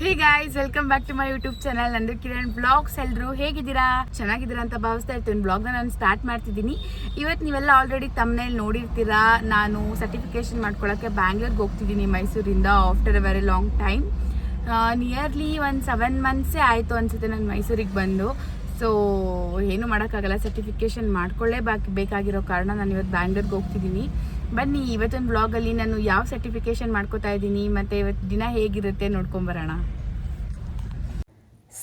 Hey guys welcome back to my YouTube channel ನಂದು Kiran blogs ಎಲ್ಲರೂ ಹೇಗಿದ್ದೀರಾ? ಚೆನ್ನಾಗಿದ್ದೀರಾ ಅಂತ ಭಾವಿಸ್ತಾ ಇರ್ತೀನಿ. ಬ್ಲಾಗ್ನ ನಾನು ಸ್ಟಾರ್ಟ್ ಮಾಡ್ತಿದ್ದೀನಿ. ಇವತ್ತು ನೀವೆಲ್ಲ ಆಲ್ರೆಡಿ ತಮ್ಮನೇಲಿ ನೋಡಿರ್ತೀರಾ? ನಾನು ಸರ್ಟಿಫಿಕೇಶನ್ ಮಾಡ್ಕೊಳ್ಳೋಕ್ಕೆ ಬ್ಯಾಂಗ್ಳೂರ್ಗೆ ಹೋಗ್ತಿದ್ದೀನಿ ಮೈಸೂರಿಂದ after a very long time nearly ಒಂದು ಸೆವೆನ್ ಮಂತ್ಸೇ ಆಯಿತು ಅನಿಸುತ್ತೆ ನಾನು ಮೈಸೂರಿಗೆ ಬಂದು. ಸೊ ಏನು ಮಾಡೋಕ್ಕಾಗಲ್ಲ ಸರ್ಟಿಫಿಕೇಶನ್ ಮಾಡ್ಕೊಳ್ಳೇ ಬಾಕಿ ಬೇಕಾಗಿರೋ ಕಾರಣ ನಾನು ಇವತ್ತು ಬ್ಯಾಂಗ್ಳೂರ್ಗೆ ಹೋಗ್ತಿದ್ದೀನಿ. ಬನ್ನಿ, ಇವತ್ತಿನ ಬ್ಲಾಗಲ್ಲಿ ನಾನು ಯಾವ ಸರ್ಟಿಫಿಕೇಶನ್ ಮಾಡ್ಕೋತಾ ಇದ್ದೀನಿ, ಮತ್ತು ಇವತ್ತು ದಿನ ಹೇಗಿರುತ್ತೆ ನೋಡ್ಕೊಂಬರೋಣ.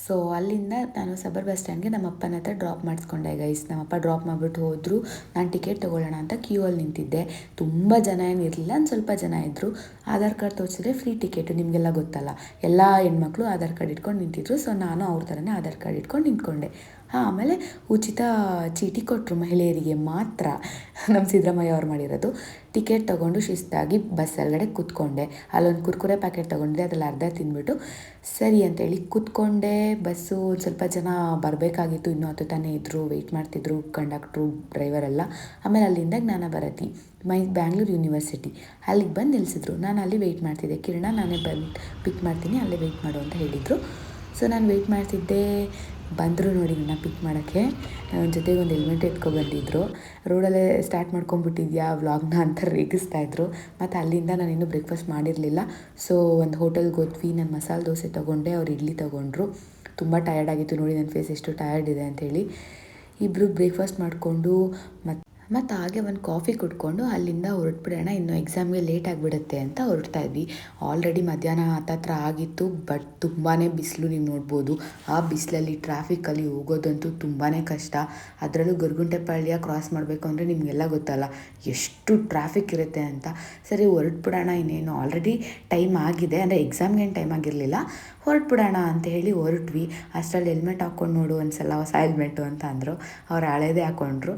ಸೊ ಅಲ್ಲಿಂದ ನಾನು ಸಬರ್ ಬಸ್ ಸ್ಟ್ಯಾಂಡ್ಗೆ ನಮ್ಮ ಅಪ್ಪನ ಹತ್ರ ಡ್ರಾಪ್ ಮಾಡಿಸ್ಕೊಂಡೆ ಗೈಸ್ ನಮ್ಮಪ್ಪ ಡ್ರಾಪ್ ಮಾಡಿಬಿಟ್ಟು ಹೋದರು. ನಾನು ಟಿಕೆಟ್ ತೊಗೊಳ್ಳೋಣ ಅಂತ ಕ್ಯೂ ಅಲ್ಲಿ ನಿಂತಿದ್ದೆ. ತುಂಬ ಜನ ಏನಿರಲಿಲ್ಲ ಒಂದು ಸ್ವಲ್ಪ ಜನ ಇದ್ದರು ಆಧಾರ್ ಕಾರ್ಡ್ ತೋರಿಸಿದ್ರೆ ಫ್ರೀ ಟಿಕೆಟು ನಿಮಗೆಲ್ಲ ಗೊತ್ತಲ್ಲ. ಎಲ್ಲ ಹೆಣ್ಮಕ್ಳು ಆಧಾರ್ ಕಾರ್ಡ್ ಇಟ್ಕೊಂಡು ನಿಂತಿದ್ರು. ಸೊ ನಾನು ಅವ್ರ ಥರನೇ ಆಧಾರ್ ಕಾರ್ಡ್ ಇಟ್ಕೊಂಡು ನಿಂತ್ಕೊಂಡೆ. ಆಮೇಲೆ ಉಚಿತ ಚೀಟಿ ಕೊಟ್ಟರು ಮಹಿಳೆಯರಿಗೆ ಮಾತ್ರ. ನಮ್ಮ ಸಿದ್ದರಾಮಯ್ಯ ಅವ್ರು ಮಾಡಿರೋದು. ಟಿಕೆಟ್ ತೊಗೊಂಡು ಶಿಸ್ತಾಗಿ ಬಸ್ ಒಳಗಡೆ ಕೂತ್ಕೊಂಡೆ. ಅಲ್ಲೊಂದು ಕುರ್ಕುರೆ ಪ್ಯಾಕೆಟ್ ತೊಗೊಂಡಿದ್ದೆ, ಅದ್ರಲ್ಲಿ ಅರ್ಧ ತಿಂದ್ಬಿಟ್ಟು. ಸರಿ ಅಂತೇಳಿ ಕೂತ್ಕೊಂಡೆ. ಬಸ್ಸು ಒಂದು ಸ್ವಲ್ಪ ಜನ ಬರಬೇಕಾಗಿತ್ತು, ಇನ್ನೂ ಹತ್ತು ತಾನೇ ಇದ್ದರು ವೆಯ್ಟ್ ಮಾಡ್ತಿದ್ರು, ಕಂಡಕ್ಟ್ರು ಡ್ರೈವರ್ ಎಲ್ಲ. ಆಮೇಲೆ ಅಲ್ಲಿಂದ ಜ್ಞಾನ ಭಾರತಿ ಮೈ, ಬ್ಯಾಂಗ್ಳೂರು ಯೂನಿವರ್ಸಿಟಿ. ಅಲ್ಲಿಗೆ ಬಂದು ನಿಲ್ಲಿಸಿದ್ರು ನಾನು ಅಲ್ಲಿ ವೆಯ್ಟ್ ಮಾಡ್ತಿದ್ದೆ. ಕಿರಣ, ನಾನೇ ಬಂದು ಪಿಕ್ ಮಾಡ್ತೀನಿ, ಅಲ್ಲೇ ವೆಯ್ಟ್ ಮಾಡು ಅಂತ ಹೇಳಿದರು. ಸೊ ನಾನು ವೆಯ್ಟ್ ಮಾಡ್ತಿದ್ದೆ. ಬಂದರು ನೋಡಿ ನನ್ನ ಪಿಕ್ ಮಾಡೋಕ್ಕೆ. ನನ್ನ ಜೊತೆಗೆ ಒಂದು ಹೆಲ್ಮೆಟ್ ಎತ್ಕೊ ಬಂದಿದ್ದರು ರೋಡಲ್ಲೇ ಸ್ಟಾರ್ಟ್ ಮಾಡ್ಕೊಂಬಿಟ್ಟಿದ್ಯಾ ವ್ಲಾಗ್ನ ಅಂತ ರೇಗಿಸ್ತಾ ಇದ್ರು. ಮತ್ತು ಅಲ್ಲಿಂದ ನಾನು ಇನ್ನೂ ಬ್ರೇಕ್ಫಾಸ್ಟ್ ಮಾಡಿರಲಿಲ್ಲ. ಸೊ ಒಂದು ಹೋಟೆಲ್ಗೆ ಹೋದ್ವಿ. ನಾನು ಮಸಾಲೆ ದೋಸೆ ತೊಗೊಂಡೆ. ಅವ್ರು ಇಡ್ಲಿ ತೊಗೊಂಡ್ರು. ತುಂಬ ಟಯರ್ಡ್ ಆಗಿತ್ತು ನೋಡಿ. ನನ್ನ ಫೇಸ್ ಎಷ್ಟು ಟಯರ್ಡ್ ಇದೆ ಅಂತೇಳಿ ಇಬ್ಬರು ಬ್ರೇಕ್ಫಾಸ್ಟ್ ಮಾಡಿಕೊಂಡು ಮತ್ತು ಮತ್ತು ಹಾಗೆ ಒಂದು ಕಾಫಿ ಕುಡ್ಕೊಂಡು ಅಲ್ಲಿಂದ ಹೊರಟ್ಬಿಡೋಣ, ಇನ್ನು ಎಕ್ಸಾಮ್ಗೆ ಲೇಟ್ ಆಗಿಬಿಡುತ್ತೆ ಅಂತ ಹೊರಡ್ತಾ ಇದ್ವಿ. ಆಲ್ರೆಡಿ ಮಧ್ಯಾಹ್ನ ಹತ್ತತ್ರ ಆಗಿತ್ತು ಬಟ್ ತುಂಬಾ ಬಿಸಿಲು ನೀವು ನೋಡ್ಬೋದು. ಆ ಬಿಸಿಲಲ್ಲಿ ಟ್ರಾಫಿಕ್ಕಲ್ಲಿ ಹೋಗೋದಂತೂ ತುಂಬಾ ಕಷ್ಟ. ಅದರಲ್ಲೂ ಗರ್ಗುಂಟೆಪಾಳ್ಯ ಕ್ರಾಸ್ ಮಾಡಬೇಕು ಅಂದರೆ ನಿಮಗೆಲ್ಲ ಗೊತ್ತಲ್ಲ, ಎಷ್ಟು ಟ್ರಾಫಿಕ್ ಇರುತ್ತೆ ಅಂತ. ಸರಿ, ಹೊರಟ್ಬಿಡೋಣ, ಇನ್ನೇನು ಆಲ್ರೆಡಿ ಟೈಮ್ ಆಗಿದೆ. ಅಂದರೆ ಎಕ್ಸಾಮ್ಗೆ ಏನು ಟೈಮ್ ಆಗಿರಲಿಲ್ಲ. ಹೊರಟ್ಬಿಡೋಣ ಅಂತ ಹೇಳಿ ಹೊರಟ್ವಿ. ಅಷ್ಟರಲ್ಲಿ ಹೆಲ್ಮೆಟ್ ಹಾಕ್ಕೊಂಡು ನೋಡು ಒಂದ್ಸಲ ಹೊಸ ಹೆಲ್ಮೆಟು ಅಂತ ಅಂದರು. ಅವ್ರು ಹಳೇದೇ ಹಾಕ್ಕೊಂಡ್ರು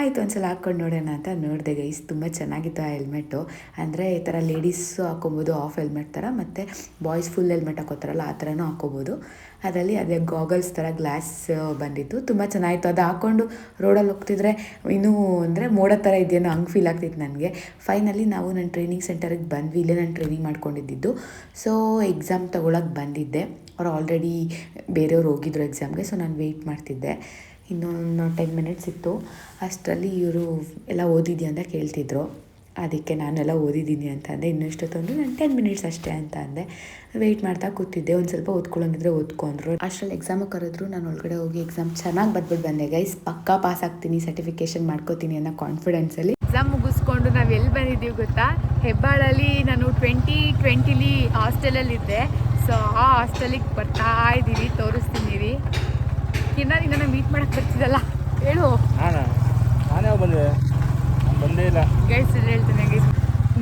ಆಯಿತು, ಒಂದ್ಸಲ ಹಾಕ್ಕೊಂಡು ನೋಡೋಣ ಅಂತ ನೋಡಿದೆ ಗೈಸ್ ತುಂಬ ಚೆನ್ನಾಗಿತ್ತು ಆ ಹೆಲ್ಮೆಟ್ಟು ಅಂದರೆ ಈ ಥರ ಲೇಡೀಸು ಹಾಕೊಬೋದು ಆಫ್ ಹೆಲ್ಮೆಟ್ ಥರ ಮತ್ತು ಬಾಯ್ಸ್ ಫುಲ್ ಹೆಲ್ಮೆಟ್ ಹಾಕೋತಾರಲ್ಲ, ಆ ಥರನೂ ಹಾಕೋಬೋದು ಅದರಲ್ಲಿ ಅದೇ ಗಾಗಲ್ಸ್ ಥರ ಗ್ಲಾಸ್ ಬಂದಿತ್ತು. ತುಂಬ ಚೆನ್ನಾಗಿತ್ತು. ಅದು ಹಾಕ್ಕೊಂಡು ರೋಡಲ್ಲಿ ಹೋಗ್ತಿದ್ರೆ ಇನ್ನೂ ಅಂದರೆ ಮೋಡ ಥರ ಇದೆಯೋ ಹಂಗೆ ಫೀಲ್ ಆಗ್ತಿತ್ತು ನನಗೆ. ಫೈನಲಿ ನಾವು ನನ್ನ ಟ್ರೈನಿಂಗ್ ಸೆಂಟರಿಗೆ ಬಂದ್ವಿ. ಇಲ್ಲೇ ನಾನು ಟ್ರೈನಿಂಗ್ ಮಾಡ್ಕೊಂಡಿದ್ದು. ಸೊ ಎಕ್ಸಾಮ್ ತೊಗೊಳಕ್ಕೆ ಬಂದಿದ್ದೆ. ಅವ್ರು ಆಲ್ರೆಡಿ ಬೇರೆಯವ್ರು ಹೋಗಿದ್ರು ಎಕ್ಸಾಮ್ಗೆ ಸೊ ನಾನು ವೆಯ್ಟ್ ಮಾಡ್ತಿದ್ದೆ. ಇನ್ನೊಂದು ಟೆನ್ ಮಿನಿಟ್ಸ್ ಇತ್ತು. ಅಷ್ಟರಲ್ಲಿ ಇವರು ಎಲ್ಲ ಓದಿದ್ಯಾ ಅಂತ ಕೇಳ್ತಿದ್ರು. ಅದಕ್ಕೆ ನಾನೆಲ್ಲ ಓದಿದ್ದೀನಿ ಅಂತ ಅಂದೆ. ಇನ್ನೂ ಇಷ್ಟೊತ್ತಂದ್ರೆ ನಾನು ಟೆನ್ ಮಿನಿಟ್ಸ್ ಅಷ್ಟೇ ಅಂತ ಅಂದೆ. ವೆಯ್ಟ್ ಮಾಡ್ತಾ ಕೂತಿದ್ದೆ. ಒಂದು ಸ್ವಲ್ಪ ಓದ್ಕೊಳ್ಳೋಂಗಿದ್ರೆ ಓದ್ಕೊಂಡ್ರು. ಅಷ್ಟರಲ್ಲಿ ಎಕ್ಸಾಮು ಕರೆದ್ರು. ನಾನು ಒಳಗಡೆ ಹೋಗಿ ಎಕ್ಸಾಮ್ ಚೆನ್ನಾಗಿ ಬದ್ಬಿಟ್ಟು ಬಂದೆ. ಗೈಸ್ ಪಕ್ಕಾ ಪಾಸ್ ಆಗ್ತೀನಿ ಸರ್ಟಿಫಿಕೇಷನ್ ಮಾಡ್ಕೋತೀನಿ ಅನ್ನೋ ಕಾನ್ಫಿಡೆನ್ಸಲ್ಲಿ ಎಕ್ಸಾಮ್ ಮುಗಿಸ್ಕೊಂಡು ನಾವು ಎಲ್ಲಿ ಬಂದಿದ್ದೀವಿ ಗೊತ್ತಾ? ಹೆಬ್ಬಾಳಲ್ಲಿ ನಾನು ಟ್ವೆಂಟಿ ಟ್ವೆಂಟಿಲಿ ಹಾಸ್ಟೆಲಲ್ಲಿದ್ದೆ. ಸೊ ಆ ಹಾಸ್ಟೆಲಿಗೆ ಬರ್ತಾ ಇದ್ದೀವಿ ತೋರಿಸ್ತೀನಿ ರೀ. ಇನ್ನ ನಿನ್ನ ಮೀಟ್ ಮಾಡಕ್ಕೆ ಬರ್ತಿದ್ದಲ್ಲ ಹೇಳು.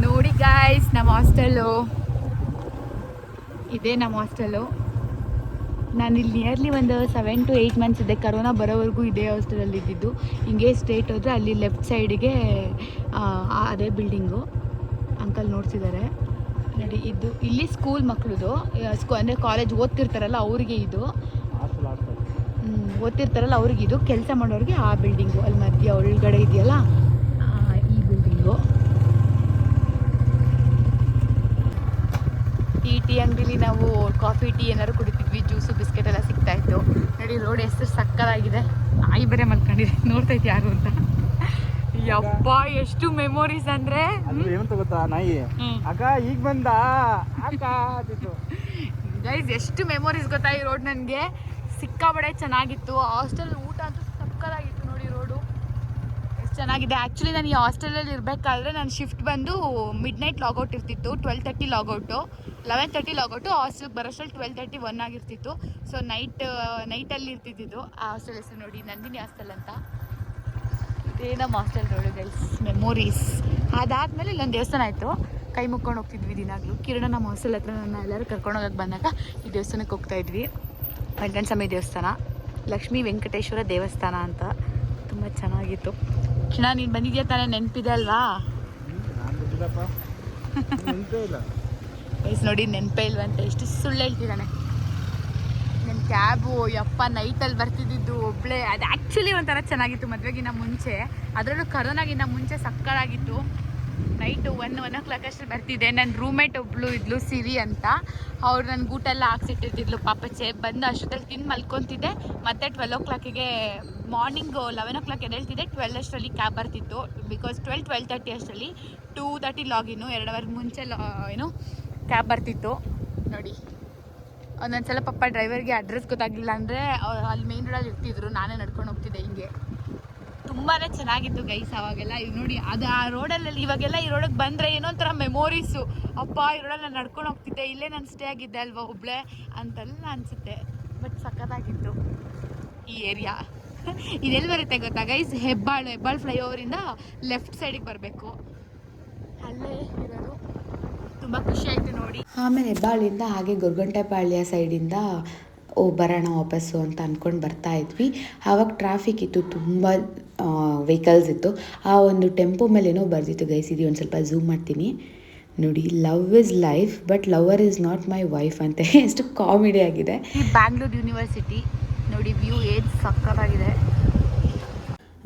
ನೋಡಿ ಗಾಯ್ಸ್ ನಮ್ಮ ಹಾಸ್ಟೆಲ್ಲು ಇದೇ ನಮ್ಮ ಹಾಸ್ಟೆಲ್ಲು ನಾನು ಇಲ್ಲಿ ನಿಯರ್ಲಿ ಒಂದು ಸೆವೆನ್ ಟು ಏಯ್ಟ್ ಮಂತ್ಸ್ ಇದೆ. ಕರೋನಾ ಬರೋವರೆಗೂ ಇದೇ ಹಾಸ್ಟೆಲಲ್ಲಿ ಇದ್ದಿದ್ದು. ಹಿಂಗೆ ಸ್ಟ್ರೇಟ್ ಹೋದರೆ ಅಲ್ಲಿ ಲೆಫ್ಟ್ ಸೈಡಿಗೆ ಅದೇ ಬಿಲ್ಡಿಂಗು ಅಂಕಲ್ ನೋಡ್ತಿದ್ದಾರೆ ನೋಡಿ, ಇದು ಇಲ್ಲಿ ಸ್ಕೂಲ್ ಮಕ್ಕಳದು ಸ್ಕೂ ಅಂದರೆ ಕಾಲೇಜ್ ಓದ್ತಿರ್ತಾರಲ್ಲ, ಅವರಿಗೆ ಇದು. ಓದ್ತಿರ್ತಾರಲ್ಲ ಅವ್ರಿಗೆ ಇದು ಕೆಲಸ ಮಾಡೋರಿಗೆ ಆ ಬಿಲ್ಡಿಂಗು ಅಲ್ಲಿ ಮಧ್ಯ ಒಳಗಡೆ ಇದೆಯಲ್ಲ ಈ ಬಿಲ್ಡಿಂಗು ಈ ಟೀ ಅಂಗಡಿಲಿ ನಾವು ಕಾಫಿ ಟೀ ಏನಾದ್ರು ಕುಡಿತಿದ್ವಿ. ಜ್ಯೂಸು ಬಿಸ್ಕೆಟ್ ಎಲ್ಲ ಸಿಗ್ತಾ ಇತ್ತು. ನೋಡಿ ರೋಡ್ ಹೆಸರು ಸಕ್ಕದಾಗಿದೆ. ನಾಯಿ ಬರೇ ಮಲ್ಕೊಂಡಿದೆ. ನೋಡ್ತಾ ಇತ್ತು ಯಾರು ಅಂತ? ಯಪ್ಪ ಎಷ್ಟು ಮೆಮೊರೀಸ್ ಅಂದ್ರೆ. ಅದು ಏನಂತ ಗೊತ್ತಾ ನಾಯಿ. ಅಕ್ಕ ಈಗ ಬಂದ. ಗೈಸ್ ಎಷ್ಟು ಮೆಮೊರೀಸ್ ಗೊತ್ತಾ ಈ ರೋಡ್ ನನಗೆ? ಸಿಕ್ಕಾಬಡೆ ಚೆನ್ನಾಗಿತ್ತು. ಹಾಸ್ಟೆಲ್ ಊಟ ಅಂತೂ ಸಕ್ಕದಾಗಿತ್ತು ನೋಡಿ ರೋಡು. ಎಷ್ಟು ಚೆನ್ನಾಗಿದೆ. ಆ್ಯಕ್ಚುಲಿ ನಾನು ಈ ಹಾಸ್ಟೆಲಲ್ಲಿ ಇರಬೇಕಾದ್ರೆ ನನ್ನ ಶಿಫ್ಟ್ ಬಂದು ಮಿಡ್ ನೈಟ್ ಲಾಗೌಟ್ ಇರ್ತಿತ್ತು twelve thirty logout eleven thirty logout ಹಾಸ್ಟೆಲ್ಗೆ ಬರೋಷ್ಟ್ರಲ್ಲಿ ಟ್ವೆಲ್ ತರ್ಟಿ ಒನ್ ಆಗಿರ್ತಿತ್ತು. ಸೊ ನೈಟ್ ನೈಟಲ್ಲಿ ಇರ್ತಿದ್ದಿದ್ದು. ಆ ಹಾಸ್ಟೆಲ್ ಹೆಸರು ನೋಡಿ, ನಂದಿನಿ ಹಾಸ್ಟೆಲ್ ಅಂತ. ಇದೇ ನಮ್ಮ ಹಾಸ್ಟೆಲ್ ನೋಡಿ ಗೈಸ್ ಮೆಮೊರೀಸ್ ಅದಾದಮೇಲೆ ಇಲ್ಲೊಂದು ದೇವಸ್ಥಾನ ಆಯಿತು. ಕೈ ಮುಕ್ಕೊಂಡು ಹೋಗ್ತಿದ್ವಿ ದಿನಾಗಲೂ. ಕಿರಣ ನಮ್ಮ ಹಾಸ್ಟೆಲ್ ಹತ್ರ ನನ್ನ ಎಲ್ಲರೂ ಕರ್ಕೊಂಡು ಹೋಗಕ್ಕೆ ಬಂದಾಗ ಈ ದೇವಸ್ಥಾನಕ್ಕೆ ಹೋಗ್ತಾ ಇದ್ವಿ. ವೆಂಕಟ ಸ್ವಾಮಿ ದೇವಸ್ಥಾನ ಲಕ್ಷ್ಮೀ ವೆಂಕಟೇಶ್ವರ ದೇವಸ್ಥಾನ ಅಂತ ತುಂಬ ಚೆನ್ನಾಗಿತ್ತು. ಕ್ಷಣ ನೀನು ಬಂದಿದ್ಯಾ ತಾನೇ? ನೆನಪಿದೆ ಅಲ್ವಾ? ವಯಸ್ಸು ನೋಡಿ ನೆನಪೇ ಇಲ್ವಂತೆ ಎಷ್ಟು ಸುಳ್ಳು ಹೇಳ್ತಿದ್ದಾನೆ. ನನ್ನ ಕ್ಯಾಬು ಯಪ್ಪ ನೈಟಲ್ಲಿ ಬರ್ತಿದ್ದಿದ್ದು ಒಬ್ಳೆ. ಅದು ಆ್ಯಕ್ಚುಲಿ ಒಂಥರ ಚೆನ್ನಾಗಿತ್ತು ಮದುವೆಗಿನ್ನ ಮುಂಚೆ. ಅದರಲ್ಲೂ ಕರೋನಾಗಿನ್ನ ಮುಂಚೆ ಸಕ್ಕತ್ತಾಗಿತ್ತು night one one o'clock ಅಷ್ಟು ಬರ್ತಿದ್ದೆ. ನನ್ನ ರೂಮೇಟ್ ಒಬ್ಳು ಇದ್ಲು ಸಿರಿ ಅಂತ. ಅವ್ರು ನನ್ನ ಗೂಟೆಲ್ಲ ಹಾಕ್ಸಿಟ್ಟಿರ್ತಿದ್ಲು ಪಾಪಚೆ ಬಂದು ಅಷ್ಟೊತ್ತಲ್ಲಿ ತಿಂದು ಮಲ್ಕೊತಿದ್ದೆ. ಮತ್ತೆ ಟ್ವೆಲ್ ಓ ಕ್ಲಾಕಿಗೆ ಮಾರ್ನಿಂಗ್ ಲೆವೆನ್ ಓ ಕ್ಲಾಕ್ ಎದ್ದೇಳ್ತಿದ್ದೆ. ಟ್ವೆಲ್ ಅಷ್ಟರಲ್ಲಿ ಕ್ಯಾಬ್ ಬರ್ತಿತ್ತು. ಬಿಕಾಸ್ ಟ್ವೆಲ್ ಟ್ವೆಲ್ ತರ್ಟಿ ಅಷ್ಟರಲ್ಲಿ ಟೂ ತರ್ಟಿ ಲಾಗಿನ್ನು ಎರಡು ಅವರ್ ಮುಂಚೆ ಲಾ ಏನು ಕ್ಯಾಬ್ ಬರ್ತಿತ್ತು. ನೋಡಿ. ಒಂದೊಂದ್ಸಲ ಪಪ್ಪ ಡ್ರೈವರ್ಗೆ ಅಡ್ರೆಸ್ ಗೊತ್ತಾಗಿಲ್ಲ ಅಂದರೆ ಅಲ್ಲಿ ಮೇನ್ ರೋಡಲ್ಲಿ ಇರ್ತಿದ್ರು. ನಾನೇ ನಡ್ಕೊಂಡು ಹೋಗ್ತಿದ್ದೆ ಹಿಂಗೆ. ತುಂಬಾ ಚೆನ್ನಾಗಿತ್ತು ಗೈಸ್ ಅವಾಗೆಲ್ಲ. ಈಗ ನೋಡಿ, ಅದು ಆ ರೋಡಲ್ಲಿ ಇವಾಗೆಲ್ಲ ಈ ರೋಡಕ್ಕೆ ಬಂದರೆ ಏನೋ ಒಂಥರ ಮೆಮೊರೀಸು ಅಪ್ಪ, ಈ ರೋಡಲ್ಲಿ ನಾನು ನಡ್ಕೊಂಡು ಹೋಗ್ತಿದ್ದೆ, ಇಲ್ಲೇ ನಾನು ಸ್ಟೇ ಆಗಿದ್ದೆ ಅಲ್ವಾ ಒಬ್ಳೆ ಅಂತೆಲ್ಲ ಅನಿಸುತ್ತೆ. ಬಟ್ ಸಖತ್ತಾಗಿತ್ತು ಈ ಏರಿಯಾ ಇದೆಲ್ಲಿ ಬರುತ್ತೆ ಗೊತ್ತಾ ಗೈಸ್ ಹೆಬ್ಬಾಳು ಹೆಬ್ಬಾಳು ಫ್ಲೈಓವರಿಂದ ಲೆಫ್ಟ್ ಸೈಡಿಗೆ ಬರಬೇಕು. ಅಲ್ಲೇ ಇರೋದು. ತುಂಬ ಖುಷಿ ಆಯಿತು ನೋಡಿ. ಆಮೇಲೆ ಹೆಬ್ಬಾಳಿಂದ ಹಾಗೆ ಗೊರ್ಗೊಂಟೆಪಾಳ್ಯ ಸೈಡಿಂದ ಓ, ಬರೋಣ ವಾಪಸ್ಸು ಅಂತ ಅಂದ್ಕೊಂಡು ಬರ್ತಾ ಇದ್ವಿ. ಆವಾಗ ಟ್ರಾಫಿಕ್ ಇತ್ತು ತುಂಬ ವೆಹಿಕಲ್ಸ್ ಇತ್ತು. ಆ ಒಂದು ಟೆಂಪೋ ಮೇಲೇನೋ ಬರ್ದಿತ್ತು ಗೈಸ್ ಇದು ಒಂದು ಸ್ವಲ್ಪ ಝೂಮ್ ಮಾಡ್ತೀನಿ. ನೋಡಿ love is life but lover is not my wife ಅಂತ ಎಷ್ಟು ಕಾಮಿಡಿ ಆಗಿದೆ. ಬ್ಯಾಂಗ್ಳೂರ್ ಯೂನಿವರ್ಸಿಟಿ ನೋಡಿ ವ್ಯೂ ಏಜ್ ಸಕ್ಕತ್ತಾಗಿದೆ.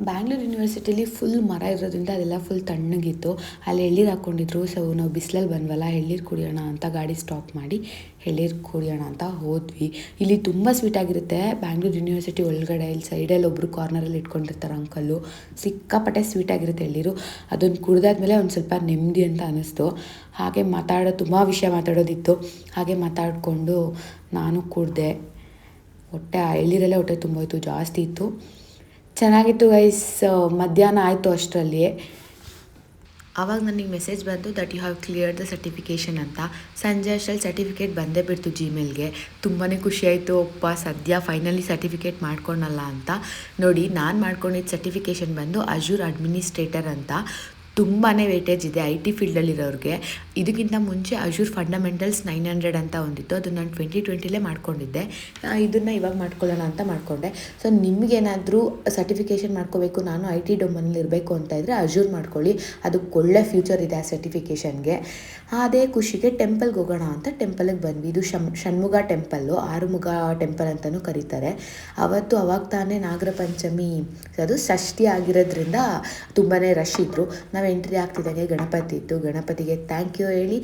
ಬ್ಯಾಂಗ್ಳೂರು ಯೂನಿವರ್ಸಿಟಿಲಿ ಫುಲ್ ಮರ ಇರೋದ್ರಿಂದ ಅದೆಲ್ಲ ಫುಲ್ ತಣ್ಣಗಿತ್ತು. ಅಲ್ಲಿ ಎಳ್ಳೀರು ಹಾಕ್ಕೊಂಡಿದ್ರು. ಸೊ ನಾವು ಬಿಸಿಲಲ್ಲಿ ಬಂದ್ವಲ್ಲ ಎಳ್ಳೀರು ಕುಡಿಯೋಣ ಅಂತ ಗಾಡಿ ಸ್ಟಾಪ್ ಮಾಡಿ ಎಳ್ಳೀರು ಕುಡಿಯೋಣ ಅಂತ ಹೋದ್ವಿ. ಇಲ್ಲಿ ತುಂಬ ಸ್ವೀಟ್ ಆಗಿರುತ್ತೆ. ಬ್ಯಾಂಗ್ಳೂರು ಯೂನಿವರ್ಸಿಟಿ ಒಳಗಡೆ, ಇಲ್ಲಿ ಸೈಡಲ್ಲಿ ಒಬ್ಬರು ಕಾರ್ನರಲ್ಲಿ ಇಟ್ಕೊಂಡಿರ್ತಾರೆ ಅಂಕಲ್ಲು ಸಿಕ್ಕಾಪಟ್ಟೆ ಸ್ವೀಟ್ ಆಗಿರುತ್ತೆ ಎಳ್ಳೀರು ಅದನ್ನು ಕುಡ್ದಾದ್ಮೇಲೆ ಒಂದು ಸ್ವಲ್ಪ ನೆಮ್ಮದಿ ಅಂತ ಅನ್ನಿಸ್ತು. ಹಾಗೆ ಮಾತಾಡೋ, ತುಂಬ ವಿಷಯ ಮಾತಾಡೋದಿತ್ತು. ಹಾಗೆ ಮಾತಾಡಿಕೊಂಡು ನಾನು ಕುಡಿದೆ. ಹೊಟ್ಟೆ ಎಳ್ಳೀರಲ್ಲೇ ಹೊಟ್ಟೆ ಇತ್ತು. ಜಾಸ್ತಿ ಇತ್ತು. ಚೆನ್ನಾಗಿತ್ತು ಗೈಸ್ ಮಧ್ಯಾಹ್ನ ಆಯಿತು ಅಷ್ಟರಲ್ಲಿ. ಆವಾಗ ನನಗೆ ಮೆಸೇಜ್ ಬಂತು that you have clear the certification ಅಂತ. ಸಂಜೆ ಅಷ್ಟರಲ್ಲಿ ಸರ್ಟಿಫಿಕೇಟ್ ಬಂದೇ ಬಿಡ್ತು ಜಿಮೇಲ್ಗೆ ತುಂಬಾ ಖುಷಿಯಾಯಿತು ಅಪ್ಪ, ಸದ್ಯ ಫೈನಲಿ ಸರ್ಟಿಫಿಕೇಟ್ ಮಾಡ್ಕೊಳಲ್ಲ ಅಂತ. ನೋಡಿ, ನಾನು ಮಾಡ್ಕೊಂಡಿದ್ದ ಸರ್ಟಿಫಿಕೇಷನ್ ಬಂದು ಅಜೂರ್ ಅಡ್ಮಿನಿಸ್ಟ್ರೇಟರ್ ಅಂತ. ತುಂಬಾ ವೇಟೇಜ್ ಇದೆ ಐ ಟಿ ಫೀಲ್ಡಲ್ಲಿರೋರಿಗೆ ಇದಕ್ಕಿಂತ ಮುಂಚೆ ಅಜೂರ್ ಫಂಡಮೆಂಟಲ್ಸ್ ನೈನ್ ಹಂಡ್ರೆಡ್ ಅಂತ ಒಂದಿತ್ತು. ಅದು ನಾನು ಟ್ವೆಂಟಿ ಟ್ವೆಂಟಿಲೇ ಮಾಡ್ಕೊಂಡಿದ್ದೆ. ಇದನ್ನು ಇವಾಗ ಮಾಡ್ಕೊಳ್ಳೋಣ ಅಂತ ಮಾಡಿಕೊಂಡೆ. ಸೊ ನಿಮಗೇನಾದರೂ ಸರ್ಟಿಫಿಕೇಷನ್ ಮಾಡ್ಕೋಬೇಕು, ನಾನು ಐ ಟಿ ಡೊಮನಲ್ಲಿ ಇರಬೇಕು ಅಂತ ಇದ್ದರೆ ಅಜೂರ್ ಮಾಡ್ಕೊಳ್ಳಿ. ಅದಕ್ಕೆ ಒಳ್ಳೆ ಫ್ಯೂಚರ್ ಇದೆ ಆ ಸರ್ಟಿಫಿಕೇಷನ್ಗೆ ಅದೇ ಖುಷಿಗೆ ಟೆಂಪಲ್ಗೆ ಹೋಗೋಣ ಅಂತ ಟೆಂಪಲ್ಗೆ ಬಂದ್ವಿ. ಇದು ಶಮ್, ಷಣ್ಮುಗ ಟೆಂಪಲ್ಲು ಆರುಮುಗ ಟೆಂಪಲ್ ಅಂತಲೂ ಕರೀತಾರೆ. ಅವತ್ತು ಅವಾಗ ತಾನೇ ನಾಗರ ಪಂಚಮಿ, ಅದು ಷಷ್ಠಿ ಆಗಿರೋದ್ರಿಂದ ತುಂಬಾ ರಶ್ ಇದ್ದರು ನಾವು ಎಂಟ್ರಿ ಆಗ್ತಿದ್ದಂಗೆ ಗಣಪತಿ ಇತ್ತು. ಗಣಪತಿಗೆ ಥ್ಯಾಂಕ್ ಯು ಹೇಳಿ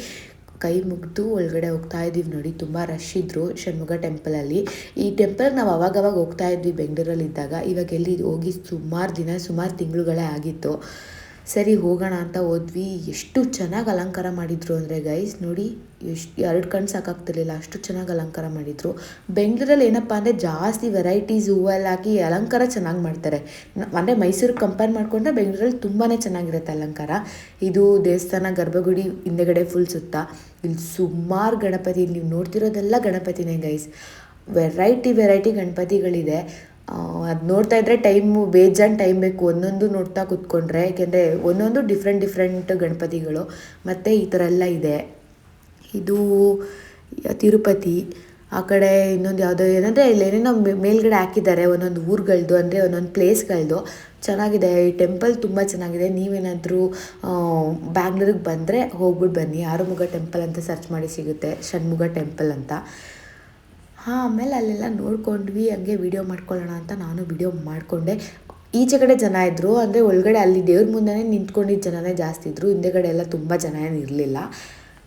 ಕೈ ಮುಗಿದು ಒಳಗಡೆ ಹೋಗ್ತಾ ಇದ್ದೀವಿ ನೋಡಿ. ತುಂಬ ರಶ್ ಇದ್ದರು ಷಣ್ಮುಗ ಟೆಂಪಲಲ್ಲಿ ಈ ಟೆಂಪಲ್ಗೆ ನಾವು ಅವಾಗವಾಗ ಹೋಗ್ತಾ ಇದ್ವಿ ಬೆಂಗಳೂರಲ್ಲಿ ಇದ್ದಾಗ ಇವಾಗ ಎಲ್ಲಿ ಹೋಗಿ ಸುಮಾರು ದಿನ, ಸುಮಾರು ತಿಂಗಳುಗಳೇ ಆಗಿತ್ತು. ಸರಿ ಹೋಗೋಣ ಅಂತ ಹೋದ್ವಿ. ಎಷ್ಟು ಚೆನ್ನಾಗಿ ಅಲಂಕಾರ ಮಾಡಿದ್ರು ಅಂದರೆ ಗೈಸ್ ನೋಡಿ, ಎಷ್ಟು, ಎರಡು ಕಣ್ಣು ಸಾಕಾಗ್ತಿರ್ಲಿಲ್ಲ. ಅಷ್ಟು ಚೆನ್ನಾಗಿ ಅಲಂಕಾರ ಮಾಡಿದರು. ಬೆಂಗಳೂರಲ್ಲಿ ಏನಪ್ಪ ಅಂದರೆ ಜಾಸ್ತಿ ವೆರೈಟೀಸ್ ಹೂವಲ್ಲಿ ಹಾಕಿ ಅಲಂಕಾರ ಚೆನ್ನಾಗಿ ಮಾಡ್ತಾರೆ. ಅಂದರೆ ಮೈಸೂರಿಗೆ ಕಂಪೇರ್ ಮಾಡಿಕೊಂಡ್ರೆ ಬೆಂಗಳೂರಲ್ಲಿ ತುಂಬಾ ಚೆನ್ನಾಗಿರುತ್ತೆ ಅಲಂಕಾರ. ಇದು ದೇವಸ್ಥಾನ ಗರ್ಭಗುಡಿ ಹಿಂದೆಗಡೆ ಫುಲ್ ಸುತ್ತ. ಇಲ್ಲಿ ಸುಮಾರು ಗಣಪತಿ ನೀವು ನೋಡ್ತಿರೋದೆಲ್ಲ ಗಣಪತಿನೇ ಗೈಸ್ ವೆರೈಟಿ ವೆರೈಟಿ ಗಣಪತಿಗಳಿದೆ. ಅದು ನೋಡ್ತಾ ಇದ್ದರೆ ಟೈಮು ಬೇಜಾನ್ ಟೈಮ್ ಬೇಕು. ಒಂದೊಂದು ನೋಡ್ತಾ ಕೂತ್ಕೊಂಡ್ರೆ ಏಕೆಂದರೆ ಒಂದೊಂದು ಡಿಫ್ರೆಂಟ್ ಡಿಫ್ರೆಂಟ್ ಗಣಪತಿಗಳು, ಮತ್ತು ಈ ಥರ ಎಲ್ಲ ಇದೆ. ಇದು ತಿರುಪತಿ, ಆ ಕಡೆ ಇನ್ನೊಂದು ಯಾವುದೋ ಏನಂದರೆ ಇಲ್ಲಿ ಏನೇನೋ ಮೇ- ಮೇಲ್ಗಡೆ ಹಾಕಿದ್ದಾರೆ ಒಂದೊಂದು ಊರುಗಳ್ದು, ಅಂದರೆ ಒಂದೊಂದು ಪ್ಲೇಸ್ಗಳದ್ದು ಚೆನ್ನಾಗಿದೆ. ಈ ಟೆಂಪಲ್ ತುಂಬ ಚೆನ್ನಾಗಿದೆ. ನೀವೇನಾದರೂ ಬ್ಯಾಂಗ್ಳೂರಿಗೆ ಬಂದರೆ ಹೋಗ್ಬಿಟ್ಟು ಬನ್ನಿ. ಆರುಮುಗ ಟೆಂಪಲ್ ಅಂತ ಸರ್ಚ್ ಮಾಡಿ ಸಿಗುತ್ತೆ. ಷಣ್ಮುಗ ಟೆಂಪಲ್ ಅಂತ. ಆಮೇಲೆ ಅಲ್ಲೆಲ್ಲ ನೋಡ್ಕೊಂಡ್ವಿ, ಹಂಗೆ ವಿಡಿಯೋ ಮಾಡ್ಕೊಳ್ಳೋಣ ಅಂತ ನಾನು ವಿಡಿಯೋ ಮಾಡಿಕೊಂಡೆ. ಈಚೆ ಕಡೆ ಜನ ಇದ್ದರು ಅಂದರೆ ಒಳಗಡೆ ಅಲ್ಲಿ ದೇವ್ರ ಮುಂದೆನೇ ನಿಂತ್ಕೊಂಡಿದ್ದ ಜನನೇ ಜಾಸ್ತಿ ಇದ್ದರು ಹಿಂದೆಗಡೆ ಎಲ್ಲ ತುಂಬ ಜನ ಏನು ಇರಲಿಲ್ಲ.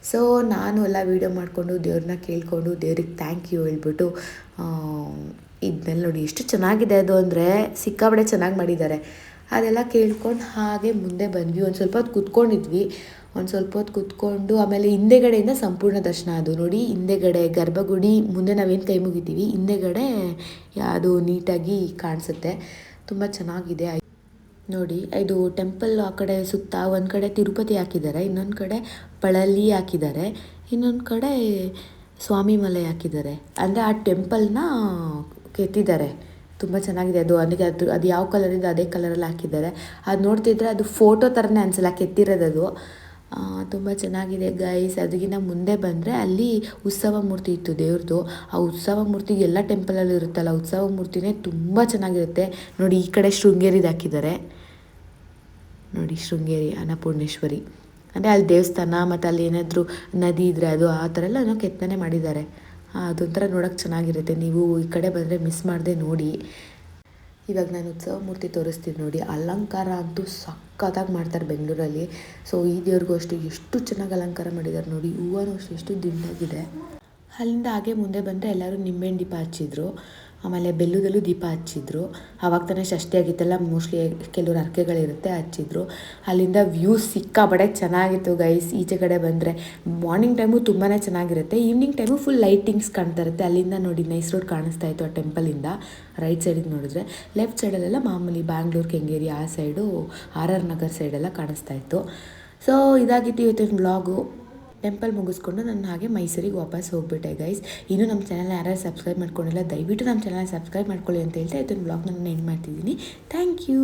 ಸೊ ನಾನು ಎಲ್ಲ ವೀಡಿಯೋ ಮಾಡಿಕೊಂಡು, ದೇವ್ರನ್ನ ಕೇಳಿಕೊಂಡು, ದೇವ್ರಿಗೆ ಥ್ಯಾಂಕ್ ಯು ಹೇಳ್ಬಿಟ್ಟು ಇದನ್ನೆಲ್ಲ ನೋಡಿ ಎಷ್ಟು ಚೆನ್ನಾಗಿದೆ ಅದು ಅಂದರೆ ಸಿಕ್ಕಾಬಡೆ ಚೆನ್ನಾಗಿ ಮಾಡಿದ್ದಾರೆ. ಅದೆಲ್ಲ ಕೇಳ್ಕೊಂಡು ಹಾಗೆ ಮುಂದೆ ಬಂದ್ವಿ. ಒಂದು ಸ್ವಲ್ಪ ಹೊತ್ತು ಕೂತ್ಕೊಂಡಿದ್ವಿ. ಒಂದು ಸ್ವಲ್ಪ ಹೊತ್ತು ಕುತ್ಕೊಂಡು ಆಮೇಲೆ ಹಿಂದೆಗಡೆಯಿಂದ ಸಂಪೂರ್ಣ ದರ್ಶನ ಅದು. ನೋಡಿ, ಹಿಂದೆಗಡೆ ಗರ್ಭಗುಡಿ, ಮುಂದೆ ನಾವೇನು ಕೈ ಮುಗಿತೀವಿ, ಹಿಂದೆಗಡೆ ಅದು ನೀಟಾಗಿ ಕಾಣಿಸುತ್ತೆ. ತುಂಬ ಚೆನ್ನಾಗಿದೆ. ನೋಡಿ, ಇದು ಟೆಂಪಲ್ ಆ ಕಡೆ ಸುತ್ತ ಒಂದು ಕಡೆ ತಿರುಪತಿ ಹಾಕಿದ್ದಾರೆ, ಇನ್ನೊಂದು ಕಡೆ ಪಳಲಿ ಹಾಕಿದ್ದಾರೆ, ಇನ್ನೊಂದು ಕಡೆ ಸ್ವಾಮಿ ಮಲೆ ಹಾಕಿದ್ದಾರೆ. ಅಂದರೆ ಆ ಟೆಂಪಲ್ನ ಕೆತ್ತಿದ್ದಾರೆ. ತುಂಬ ಚೆನ್ನಾಗಿದೆ ಅದು. ಅದಕ್ಕೆ ಅದು ಅದು ಯಾವ ಕಲರ್ ಅದೇ ಕಲರಲ್ಲಿ ಹಾಕಿದ್ದಾರೆ. ಅದು ನೋಡ್ತಿದ್ರೆ ಅದು ಫೋಟೋ ಥರನೇ ಅನಿಸಲ್ಲ, ಕೆತ್ತಿರೋದು ಅದು. ತುಂಬ ಚೆನ್ನಾಗಿದೆ ಗೈಸ್ ಅದಕ್ಕಿಂತ ಮುಂದೆ ಬಂದರೆ ಅಲ್ಲಿ ಉತ್ಸವ ಮೂರ್ತಿ ಇತ್ತು ದೇವ್ರದ್ದು ಆ ಉತ್ಸವ ಮೂರ್ತಿ ಎಲ್ಲ ಟೆಂಪಲಲ್ಲಿ ಇರುತ್ತಲ್ಲ ಉತ್ಸವ ಮೂರ್ತಿನೇ ತುಂಬ ಚೆನ್ನಾಗಿರುತ್ತೆ. ನೋಡಿ, ಈ ಕಡೆ ಶೃಂಗೇರಿದು ಹಾಕಿದ್ದಾರೆ. ನೋಡಿ, ಶೃಂಗೇರಿ, ಅನ್ನಪೂರ್ಣೇಶ್ವರಿ. ಅಂದರೆ ಅಲ್ಲಿ ದೇವಸ್ಥಾನ ಮತ್ತು ಅಲ್ಲಿ ಏನಾದರೂ ನದಿ ಇದ್ದರೆ ಅದು ಆ ಥರ ಎಲ್ಲ ಕೆತ್ತನೆ ಮಾಡಿದ್ದಾರೆ. ಅದೊಂಥರ ನೋಡೋಕೆ ಚೆನ್ನಾಗಿರುತ್ತೆ. ನೀವು ಈ ಕಡೆ ಬಂದರೆ ಮಿಸ್ ಮಾಡದೆ ನೋಡಿ. ಇವಾಗ ನಾನು ಉತ್ಸವ ಮೂರ್ತಿ ತೋರಿಸ್ತೀನಿ ನೋಡಿ, ಅಲಂಕಾರ ಅಂತೂ ಸಕ್ಕತ್ತಾಗಿ ಮಾಡ್ತಾರೆ ಬೆಂಗಳೂರಲ್ಲಿ. ಸೊ ಈ ದೇವ್ರಿಗೂ ಅಷ್ಟು, ಎಷ್ಟು ಚೆನ್ನಾಗಿ ಅಲಂಕಾರ ಮಾಡಿದ್ದಾರೆ ನೋಡಿ, ಹೂವನೂ ಅಷ್ಟು, ಎಷ್ಟು ದಿಂಡಾಗಿದೆ ಅಲ್ಲಿಂದ ಹಾಗೆ ಮುಂದೆ ಬಂದರೆ ಎಲ್ಲರೂ ನಿಂಬೆಹಣ್ಣು ದೀಪ ಹಚ್ಚಿದ್ರು. ಆಮೇಲೆ ಬೆಲ್ಲದಲ್ಲೂ ದೀಪ ಹಚ್ಚಿದ್ರು. ಆವಾಗ ತಾನೇ ಷಷ್ಠಿ ಆಗಿತ್ತಲ್ಲ, ಮೋಸ್ಟ್ಲಿ ಕೆಲವ್ರು ಹರಕೆಗಳಿರುತ್ತೆ, ಹಚ್ಚಿದ್ರು. ಅಲ್ಲಿಂದ ವ್ಯೂ ಸಿಕ್ಕಾಬಡೆ ಚೆನ್ನಾಗಿತ್ತು ಗೈಸ್ ಈಚೆ ಕಡೆ ಬಂದರೆ ಮಾರ್ನಿಂಗ್ ಟೈಮು ತುಂಬಾ ಚೆನ್ನಾಗಿರುತ್ತೆ. ಈವ್ನಿಂಗ್ ಟೈಮು ಫುಲ್ ಲೈಟಿಂಗ್ಸ್ ಕಾಣ್ತಾ ಇರುತ್ತೆ. ಅಲ್ಲಿಂದ ನೋಡಿ ನೈಸ್ ರೋಡ್ ಕಾಣಿಸ್ತಾ ಇತ್ತು ಆ ಟೆಂಪಲಿಂದ ರೈಟ್ ಸೈಡಿಗೆ ನೋಡಿದ್ರೆ ಲೆಫ್ಟ್ ಸೈಡಲ್ಲೆಲ್ಲ ಮಾಮೂಲಿ ಬ್ಯಾಂಗ್ಳೂರು ಕೆಂಗೇರಿ ಆ ಸೈಡು ಆರ್ ಆರ್ ನಗರ್ ಸೈಡೆಲ್ಲ ಕಾಣಿಸ್ತಾ ಇತ್ತು. ಸೊ ಇದಾಗಿತ್ತು ಇವತ್ತಿನ ಬ್ಲಾಗು ಟೆಂಪಲ್ ಮುಗಿಸ್ಕೊಂಡು ನಾನು ಹಾಗೆ ಮೈಸೂರಿಗೆ ವಾಪಸ್ ಹೋಗ್ಬಿಟ್ಟೆ ಗೈಸ್ ಇನ್ನೂ ನಮ್ಮ ಚಾನಲ್ ಯಾರು ಸಬ್ಸ್ಕ್ರೈಬ್ ಮಾಡ್ಕೊಂಡಿಲ್ಲ, ದಯವಿಟ್ಟು ನಮ್ಮ ಚಾನಲ್ ಸಬ್ಸ್ಕ್ರೈಬ್ ಮಾಡ್ಕೊಳ್ಳಿ ಅಂತ ಹೇಳ್ತಾ ಇದನ್ನು ಬ್ಲಾಗ್ ನಾನು ಎಂಡ್ ಮಾಡ್ತಿದ್ದೀನಿ. Thank you